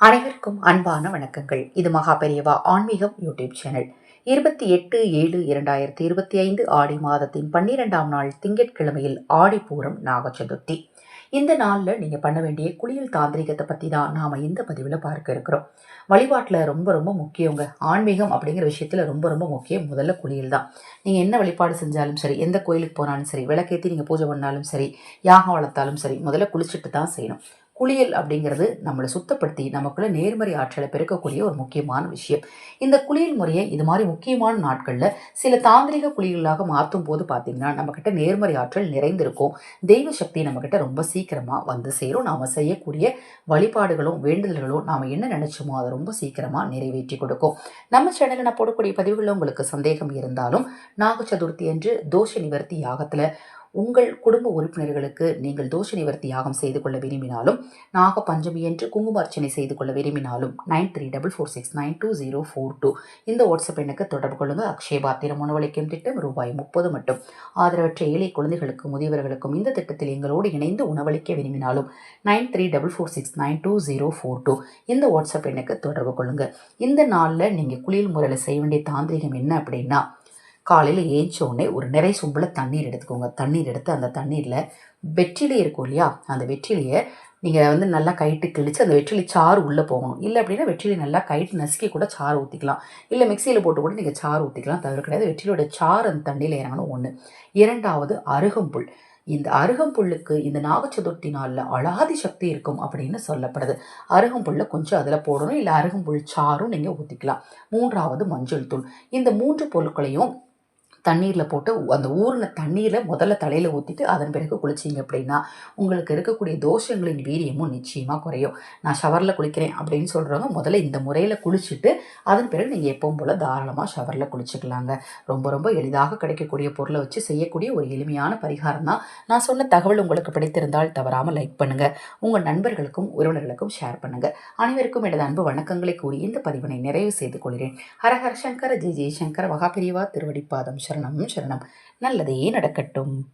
அனைவருக்கும் அன்பான வணக்கங்கள். இது மகா பெரியவா ஆன்மீகம் யூடியூப் சேனல். இருபத்தி எட்டு ஏழு இரண்டாயிரத்தி இருபத்தி ஐந்து ஆடி மாதத்தின் பன்னிரெண்டாம் நாள் திங்கட்கிழமையில் ஆடிப்பூரம் நாக சதுர்த்தி இந்த நாளில் நீங்கள் பண்ண வேண்டிய குளியல் தாந்திரிகத்தை பற்றி தான் நாம் இந்த பதிவில் பார்க்க இருக்கிறோம். வழிபாட்டில் ரொம்ப ரொம்ப முக்கியங்க. ஆன்மீகம் அப்படிங்கிற விஷயத்தில் ரொம்ப ரொம்ப முக்கியம். முதல்ல குளியல் தான். நீங்கள் என்ன வழிபாடு செஞ்சாலும் சரி எந்த கோயிலுக்கு போனாலும் சரி விளக்கேற்றி நீங்கள் பூஜை பண்ணாலும் சரி யாகம் வளர்த்தாலும் சரி முதல்ல குளிச்சுட்டு தான் செய்யணும். குளியல் அப்படிங்கிறது நம்மளை சுத்தப்படுத்தி நமக்குள்ள நேர்மறை ஆற்றலை பெருக்கக்கூடிய ஒரு முக்கியமான விஷயம். இந்த குளியல் முறையை இது மாதிரி முக்கியமான நாட்களில் சில தாந்திரிக குளியலாக மாற்றும் போது பார்த்தீங்கன்னா நம்மக்கிட்ட நேர்மறை ஆற்றல் நிறைந்திருக்கும். தெய்வ சக்தி நம்மக்கிட்ட ரொம்ப சீக்கிரமாக வந்து சேரும். நாம் செய்யக்கூடிய வழிபாடுகளும் வேண்டுதல்களும் நாம் என்ன நினைச்சோமோ அதை ரொம்ப சீக்கிரமாக நிறைவேற்றி கொடுக்கும். நம்ம சேனலில் நான் போடக்கூடிய பதிவுகளில் உங்களுக்கு சந்தேகம் இருந்தாலும் நாக சதுர்த்தி அன்று தோஷ நிவர்த்தி யாகத்தில் உங்கள் குடும்ப உறுப்பினர்களுக்கு நீங்கள் தோஷ நிவர்த்தி யாகம் செய்து கொள்ள விரும்பினாலும் நாக பஞ்சமி என்று குங்கும அர்ச்சனை செய்து கொள்ள விரும்பினாலும் nine three double four six nine two zero four two இந்த வாட்ஸ்அப் எண்ணுக்கு தொடர்பு கொள்ளுங்கள் அக்ஷயபாத்திரம் உணவளிக்கும் திட்டம் ரூபாய் முப்பது மட்டும். ஆதரவற்ற ஏழை குழந்தைகளுக்கும் முதியவர்களுக்கும் இந்த திட்டத்தில் எங்களோடு இணைந்து உணவளிக்க விரும்பினாலும் nine three double four six nine two zero four two இந்த வாட்ஸ்அப் எண்ணுக்கு தொடர்பு கொள்ளுங்கள் இந்த நாளில் நீங்கள் குளியல் முறையில் செய்ய வேண்டிய தாந்திரிகம் என்ன அப்படின்னா காலையில் ஏஞ்ச உடனே ஒரு நிறை சொம்பில் தண்ணீர் எடுத்துக்கோங்க. தண்ணீர் எடுத்து அந்த தண்ணீரில் வெற்றிலை இருக்கும் இல்லையா? அந்த வெற்றிலையை நீங்கள் வந்து நல்லா கைட்டு கிழிச்சு அந்த வெற்றிலை சாறு உள்ளே போகணும். இல்லை அப்படின்னா வெற்றிலை நல்லா கைட்டு நசுக்கி கூட சாறு ஊற்றிக்கலாம் இல்லை மிக்சியில் போட்டு கூட நீங்கள் சாறு ஊற்றிக்கலாம் தவிர கிடையாது. வெற்றிலையோட சாறு அந்த தண்ணியில் இறங்கணும். ஒன்று இரண்டாவது அருகம்புல். இந்த அருகம்புல்லுக்கு இந்த நாகச்சதுர்த்தி நாளில் அழாதி சக்தி இருக்கும் அப்படின்னு சொல்லப்படுது. அருகம்புல்லை கொஞ்சம் அதில் போடணும். இல்லை அருகம்புல் சாரும் நீங்கள் ஊற்றிக்கலாம் மூன்றாவது மஞ்சள் தூள். இந்த மூன்று பொருட்களையும் தண்ணீரில் போட்டு அந்த ஊறின தண்ணீரில் முதல்ல தலையில் ஊற்றிட்டு அதன் பிறகு குளிச்சிங்க அப்படின்னா உங்களுக்கு இருக்கக்கூடிய தோஷங்களின் வீரியமும் நிச்சயமாக குறையும். நான் ஷவரில் குளிக்கிறேன் அப்படின்னு சொல்கிறவங்க முதல்ல இந்த முறையில் குளிச்சுட்டு அதன் பிறகு நீங்கள் எப்பவும் போல் தாராளமாக ஷவரில் குளிச்சுக்கலாங்க. ரொம்ப ரொம்ப எளிதாக கிடைக்கக்கூடிய பொருளை வச்சு செய்யக்கூடிய ஒரு எளிமையான பரிகாரம் தான். நான் சொன்ன தகவல் உங்களுக்கு பிடித்திருந்தால் தவறாமல் லைக் பண்ணுங்கள் உங்கள் நண்பர்களுக்கும் உறவினர்களுக்கும் ஷேர் பண்ணுங்கள் அனைவருக்கும் எனது அன்பு வணக்கங்களை கூறி இந்த பதிவினை நிறைவு செய்து கொள்கிறேன். ஹரஹர் சங்கர ஜெய் ஜெய்சங்கர் மகாபிரிவா திருவடிப்பாதம் சரணம் சரணம். நல்லதே நடக்கட்டும்.